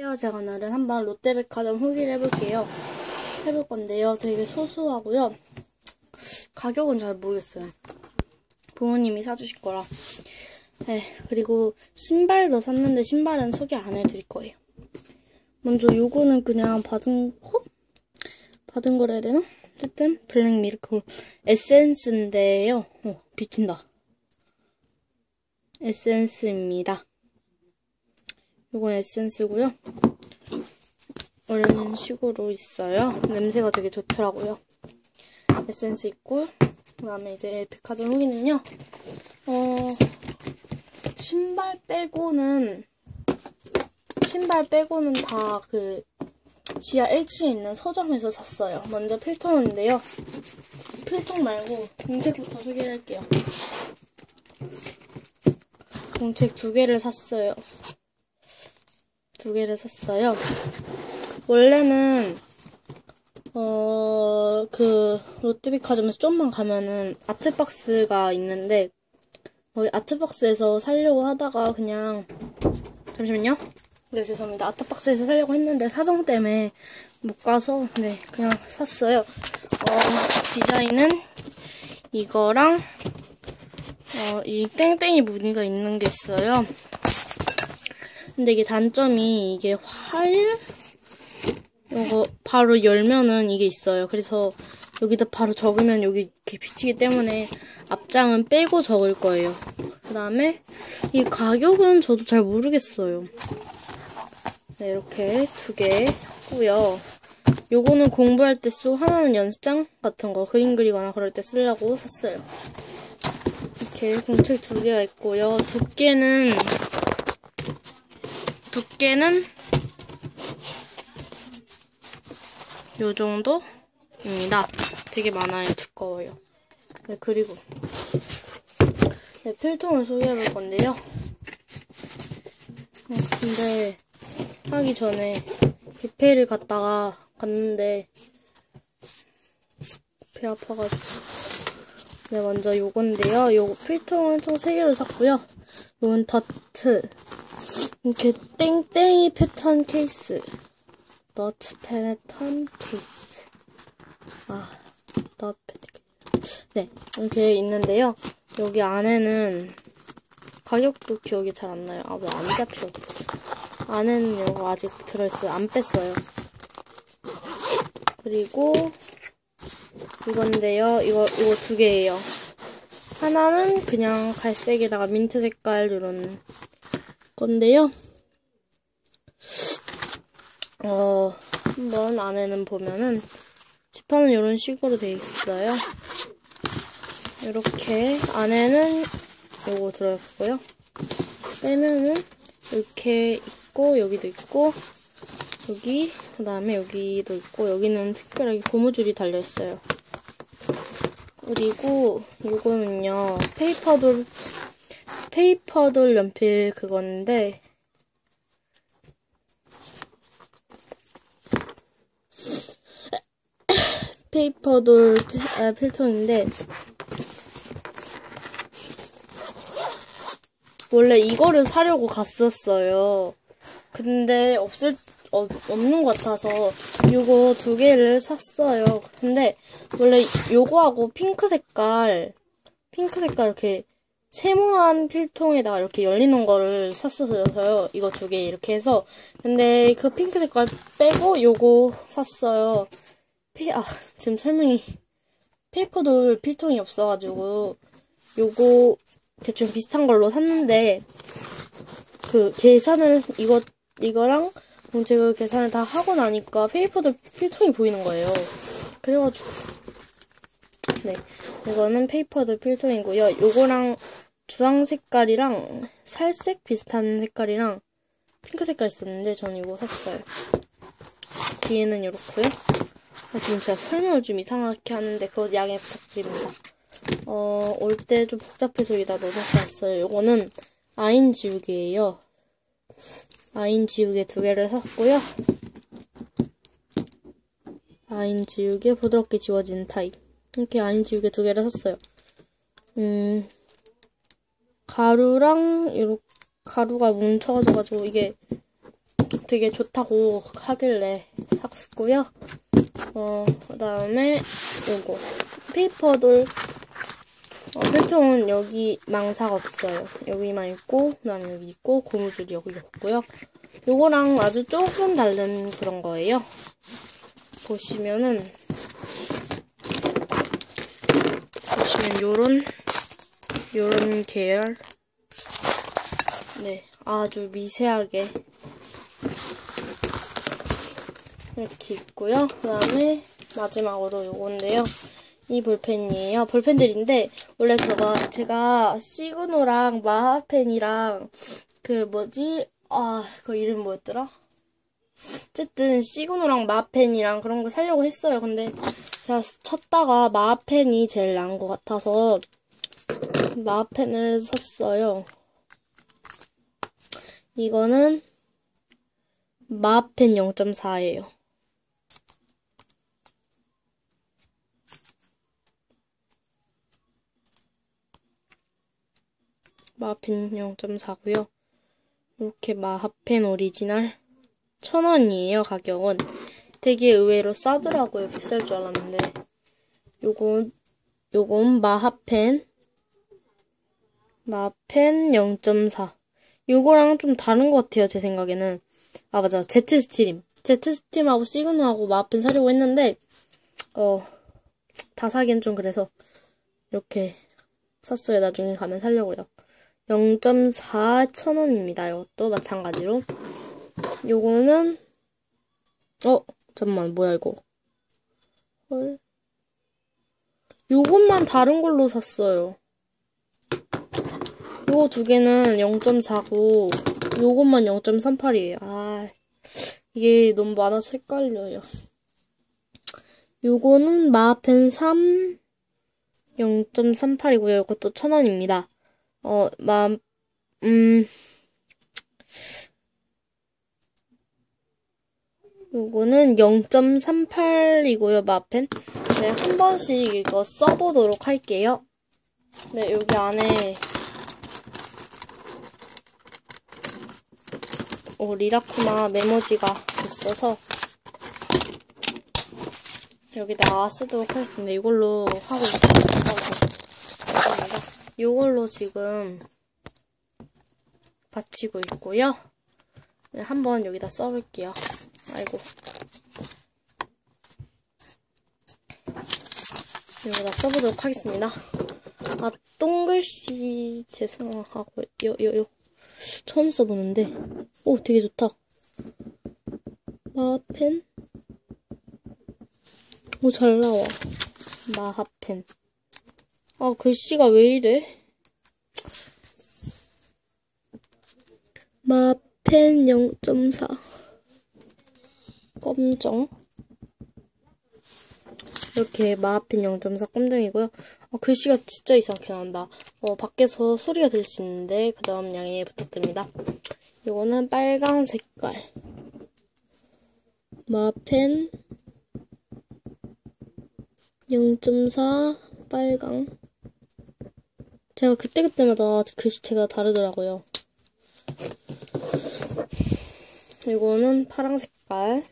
안녕하세요. 제가 오늘은 한번 롯데백화점 후기를 해볼게요. 해볼 건데요. 되게 소소하고요. 가격은 잘 모르겠어요. 부모님이 사주실 거라. 네, 그리고 신발도 샀는데 신발은 소개 안 해드릴 거예요. 먼저 요거는 그냥 받은 거? 받은 거라 해야 되나? 어쨌든 블랙 미라클 에센스인데요. 어, 비친다. 에센스입니다. 이건 에센스고요. 이런 식으로 있어요. 냄새가 되게 좋더라고요. 에센스 있고 그 다음에 이제 백화점 후기는요. 어, 신발 빼고는 신발 빼고는 다 그 지하 1층에 있는 서점에서 샀어요. 먼저 필통인데요. 필통 말고 공책부터 소개를 할게요. 공책 두 개를 샀어요. 두 개를 샀어요. 원래는 어, 그 롯데백화점에서 좀만 가면은 아트박스가 있는데 거기 아트박스에서 살려고 하다가 그냥 잠시만요. 네, 죄송합니다. 아트박스에서 살려고 했는데 사정 때문에 못 가서 네, 그냥 샀어요. 어, 디자인은 이거랑 어, 이 땡땡이 무늬가 있는 게 있어요. 근데 이게 단점이 이게 화일 이거 바로 열면은 이게 있어요. 그래서 여기다 바로 적으면 여기 이렇게 비치기 때문에 앞장은 빼고 적을 거예요. 그 다음에 이 가격은 저도 잘 모르겠어요. 네, 이렇게 두 개 샀고요. 요거는 공부할 때 쓰고 하나는 연습장 같은 거 그림 그리거나 그럴 때 쓰려고 샀어요. 이렇게 공책 두 개가 있고요. 두께는 두께는 요 정도입니다. 되게 많아요. 두꺼워요. 네, 그리고 네, 필통을 소개해 볼 건데요. 어, 근데 하기 전에 뷔페를 갔다가 갔는데 배 아파가지고 네 먼저 요건데요. 요 필통을 총 3개로 샀고요. 요건 더트 이렇게 땡땡이 패턴 케이스 너트 패턴 케이스 아 너트 패턴 케이스 네 이렇게 있는데요. 여기 안에는 가격도 기억이 잘 안 나요. 아 왜 안 잡혀 안에는 이거 아직 들어있어요. 안 뺐어요. 그리고 이건데요. 이거 이거 두 개예요. 하나는 그냥 갈색에다가 민트 색깔 이런 건데요. 어 한번 안에는 보면은 지판은 이런 식으로 돼 있어요. 이렇게 안에는 요거 들어있고요. 빼면은 이렇게 있고 여기도 있고 여기 그 다음에 여기도 있고 여기는 특별하게 고무줄이 달려있어요. 그리고 이거는요 페이퍼돌 페이퍼돌 연필 그건데 페이퍼돌 필, 아, 필통인데 원래 이거를 사려고 갔었어요. 근데 없을 어, 없는 것 같아서 요거 두 개를 샀어요. 근데 원래 요거하고 핑크 색깔 핑크 색깔 이렇게 세모난 필통에다가 이렇게 열리는 거를 샀어요. 이거 두 개 이렇게 해서 근데 그 핑크 색깔 빼고 요거 샀어요. 피, 아 지금 설명이 페이퍼도 필통이 없어가지고 요거 대충 비슷한 걸로 샀는데 그 계산을 이거 이거랑 제가 계산을 다 하고 나니까 페이퍼도 필통이 보이는 거예요. 그래가지고 네 이거는 페이퍼도 필통이고요. 요거랑 주황 색깔이랑 살색 비슷한 색깔이랑 핑크 색깔 있었는데 저는 이거 샀어요. 뒤에는 이렇고요. 아, 지금 제가 설명을 좀 이상하게 하는데 그거 양해 부탁드립니다. 어, 올 때 좀 복잡해서 여기다 넣어서 왔어요. 요거는 아인 지우개예요. 아인 지우개 두 개를 샀고요. 아인 지우개 부드럽게 지워지는 타입. 이렇게 아인 지우개 두 개를 샀어요. 음, 가루랑 이렇게 가루가 뭉쳐가지고 이게 되게 좋다고 하길래 샀고요. 어, 그 다음에 요거. 페이퍼돌. 어, 필통은 여기 망사가 없어요. 여기만 있고, 그 다음에 여기 있고, 고무줄이 여기 있고요. 요거랑 아주 조금 다른 그런 거예요. 보시면은, 보시면 요런, 요런 계열. 네, 아주 미세하게 이렇게 있고요. 그 다음에 마지막으로 요건데요. 이 볼펜이에요. 볼펜들인데 원래 제가 제가 시그노랑 마하펜이랑 그 뭐지 아그 이름 뭐였더라? 어쨌든 시그노랑 마하펜이랑 그런 거 사려고 했어요. 근데 제가 찾다가 마하펜이 제일 나은 것 같아서 마하펜을 샀어요. 이거는 마하펜 0.4예요. 마하펜 0.4고요. 이렇게 마하펜 오리지널 1000원이에요, 가격은. 되게 의외로 싸더라고요. 비쌀 줄 알았는데. 요건, 요건 마하펜. 마펜 0.4. 요거랑 좀 다른 것 같아요, 제 생각에는. 아, 맞아. 제트 스팀. 제트 스팀하고 시그노하고 마펜 사려고 했는데, 어, 다 사기엔 좀 그래서, 이렇게 샀어요. 나중에 가면 사려고요. 0.4 천원입니다. 이것도 마찬가지로. 요거는, 어, 잠깐만, 뭐야, 이거. 헐. 요것만 다른 걸로 샀어요. 요거 두 개는 0.4고, 요것만 0.38이에요. 아, 이게 너무 많아서 헷갈려요. 요거는 마펜 3 0.38이고요. 이것도 1000원입니다. 어, 마, 음, 요거는 0.38이고요, 마펜. 네, 한 번씩 이거 써보도록 할게요. 네, 여기 안에 어, 리라쿠마 메모지가 있어서 여기다 쓰도록 하겠습니다. 이걸로 하고 있습니다. 이걸로 지금 받치고 있고요. 네, 한번 여기다 써볼게요. 아이고. 여기다 써보도록 하겠습니다. 아, 똥글씨 죄송하고, 요, 요, 요. 처음 써보는데. 오, 되게 좋다. 마펜? 오, 잘 나와. 마하펜. 아, 글씨가 왜 이래? 마펜 0.4. 검정. 이렇게 마펜 0.4 검정이고요. 아, 글씨가 진짜 이상하게 나온다. 어, 밖에서 소리가 들 수 있는데 그 다음 양해 부탁드립니다. 이거는 빨강 색깔. 마펜 0.4 빨강. 제가 그때그때마다 글씨체가 다르더라고요. 이거는 파랑 색깔.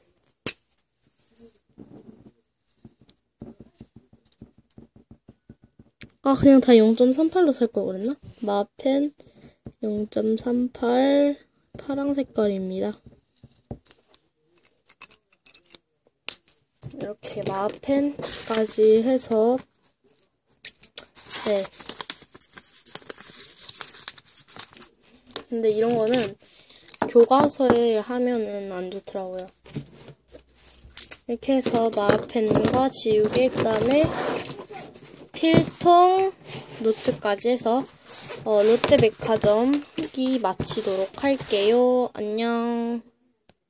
아, 그냥 다 0.38로 살 걸 그랬나? 마펜 0.38 파랑 색깔입니다. 이렇게 마펜까지 해서 네. 근데 이런 거는 교과서에 하면은 안 좋더라고요. 이렇게 해서 마펜과 지우개, 그 다음에 필통, 노트까지 해서 어, 롯데백화점 후기 마치도록 할게요. 안녕.